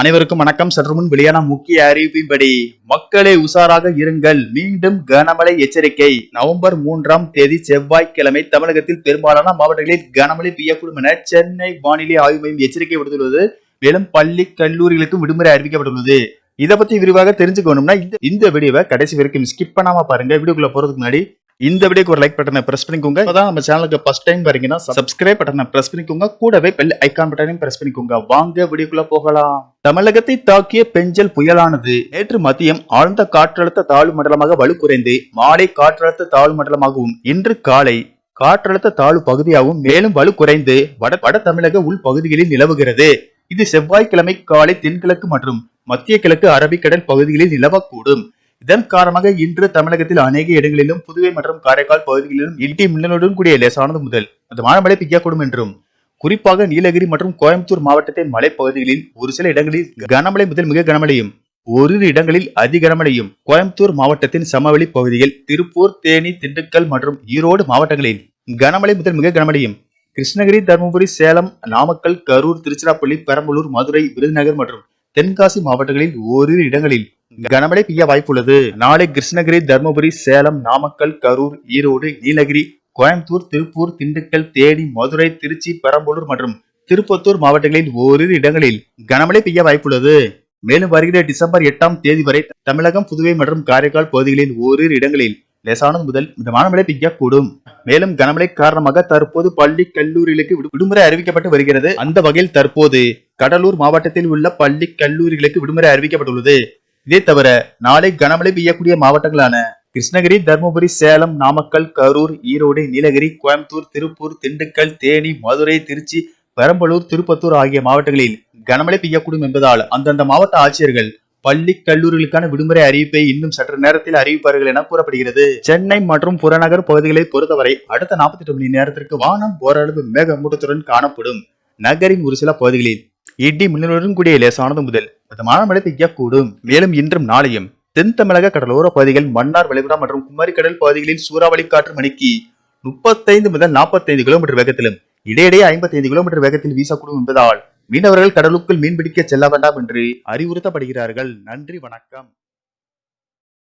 அனைவருக்கும் வணக்கம். சற்று முன் வெளியான முக்கிய அறிவிப்பின்படி மக்களே உஷாராக இருங்கள். மீண்டும் கனமழை எச்சரிக்கை. நவம்பர் மூன்றாம் தேதி செவ்வாய்க்கிழமை தமிழகத்தில் பெரும்பாலான மாவட்டங்களில் கனமழை பெய்யக்கூடும் என சென்னை வானிலை ஆய்வு மையம் எச்சரிக்கை விடுத்துள்ளது. மேலும் பள்ளி கல்லூரிகளுக்கும் விடுமுறை அறிவிக்கப்பட்டுள்ளது. இதை பத்தி விரிவாக தெரிஞ்சுக்கணும்னா இந்த இந்த வீடியோவை கடைசி வரைக்கும் ஸ்கிப் பண்ணாம பாருங்க. வீடியோக்குள்ள போறதுக்கு முன்னாடி இந்த வீடியோக்கு ஒரு லைக் பட்டனை பிரஸ் பண்ணிக்கோங்க. அதான் நம்ம சேனலுக்கு ஃபர்ஸ்ட் டைம் வரீங்கன்னா சப்ஸ்கிரைப் பட்டனை பிரஸ் பண்ணிக்கோங்க. கூடவே பெல் ஐக்கான் பட்டனையும் பிரஸ் பண்ணிக்கோங்க. வாங்க வீடியோக்குள்ள போகலாம். தமிழகத்தை தாக்கிய பெஞ்சல் புயலானது நேற்று மதியம் ஆழ்ந்த காற்றழுத்த தாழ்வு மண்டலமாக வலுக்குறைந்து மாலை காற்றழுத்த தாழ்வு மண்டலமாகவும் இன்று காலை காற்றழுத்த தாழ்வு பகுதியாகவும் மேலும் வலு குறைந்து வட வட தமிழக உள் பகுதிகளில் நிலவுகிறது. இது செவ்வாய்க்கிழமை காலை தென்கிழக்கு மற்றும் மத்திய கிழக்கு அரபிக்கடல் பகுதிகளில் நிலவக்கூடும். இதன் காரணமாக இன்று தமிழகத்தில் அநேக இடங்களிலும் புதுவை மற்றும் காரைக்கால் பகுதிகளிலும் இடி மின்னலுடன் கூடிய லேசானது முதல். மிதமான மழை பெய்யக்கூடும் என்றும் குறிப்பாக நீலகிரி மற்றும் கோயம்புத்தூர் மாவட்டத்தின் மலைப்பகுதிகளில் ஒரு சில இடங்களில் கனமழை முதல் மிக கனமழையும் ஓரிரு இடங்களில் அதி கனமழையும் கோயம்புத்தூர் மாவட்டத்தின் சமவெளி பகுதிகள் திருப்பூர் தேனி திண்டுக்கல் மற்றும் ஈரோடு மாவட்டங்களில் கனமழை முதல் மிக கனமழையும். கிருஷ்ணகிரி தருமபுரி சேலம் நாமக்கல் கரூர் திருச்சிராப்பள்ளி பெரம்பலூர் மதுரை விருதுநகர் மற்றும் தென்காசி மாவட்டங்களில் ஓரிரு இடங்களில் கனமழை பெய்ய வாய்ப்புள்ளது. நாளை கிருஷ்ணகிரி தருமபுரி சேலம் நாமக்கல் கரூர் ஈரோடு நீலகிரி கோயம்புத்தூர் திருப்பூர் திண்டுக்கல் தேனி மதுரை திருச்சி பெரம்பலூர் மற்றும் திருப்பத்தூர் மாவட்டங்களில் ஓரிரு இடங்களில் கனமழை பெய்ய வாய்ப்புள்ளது. மேலும் வருகிற டிசம்பர் எட்டாம் தேதி வரை தமிழகம் புதுவை மற்றும் காரைக்கால் பகுதிகளில் ஓரிரு இடங்களில் லேசானது முதல் மிதமான மழை பெய்யக்கூடும். மேலும் கனமழை காரணமாக தற்போது பள்ளி கல்லூரிகளுக்கு விடுமுறை அறிவிக்கப்பட்டு வருகிறது. அந்த வகையில் தற்போது கடலூர் மாவட்டத்தில் உள்ள பள்ளி கல்லூரிகளுக்கு விடுமுறை அறிவிக்கப்பட்டுள்ளது. இதே தவிர நாளை கனமழை பெய்யக்கூடிய மாவட்டங்களான கிருஷ்ணகிரி தருமபுரி சேலம் நாமக்கல் கரூர் ஈரோடு நீலகிரி கோயம்புத்தூர் திருப்பூர் திண்டுக்கல் தேனி மதுரை திருச்சி பெரம்பலூர் திருப்பத்தூர் ஆகிய மாவட்டங்களில் கனமழை பெய்யக்கூடும் என்பதால் அந்தந்த மாவட்ட ஆட்சியர்கள் பள்ளி கல்லூரிகளுக்கான விடுமுறை அறிவிப்பை இன்னும் சற்று நேரத்தில் அறிவிப்பார்கள் என கூறப்படுகிறது. சென்னை மற்றும் புறநகர் பகுதிகளை பொறுத்தவரை அடுத்த 48 மணி நேரத்திற்கு வானம் ஓரளவு மேகமூட்டத்துடன் காணப்படும். நகரின் ஒரு சில பகுதிகளில் இடி மின்னலுடன் கூடிய லேசானது முதல் மிதமான மழை பெய்யக்கூடும். மேலும் இன்றும் நாளையும் தென் தமிழக கடலோர பகுதிகள் மன்னார் வளைகுடா மற்றும் குமரிக்கடல் பகுதிகளில் சூறாவளி காற்று மணிக்கு முப்பத்தைந்து முதல் நாற்பத்தைந்து கிலோமீட்டர் வேகத்திலும் இடையிடையே ஐம்பத்தைந்து கிலோமீட்டர் வேகத்தில் வீசக்கூடும் என்பதால் மீனவர்கள் கடலுக்குள் மீன்பிடிக்க செல்ல வேண்டாம் என்று அறிவுறுத்தப்படுகிறார்கள். நன்றி வணக்கம்.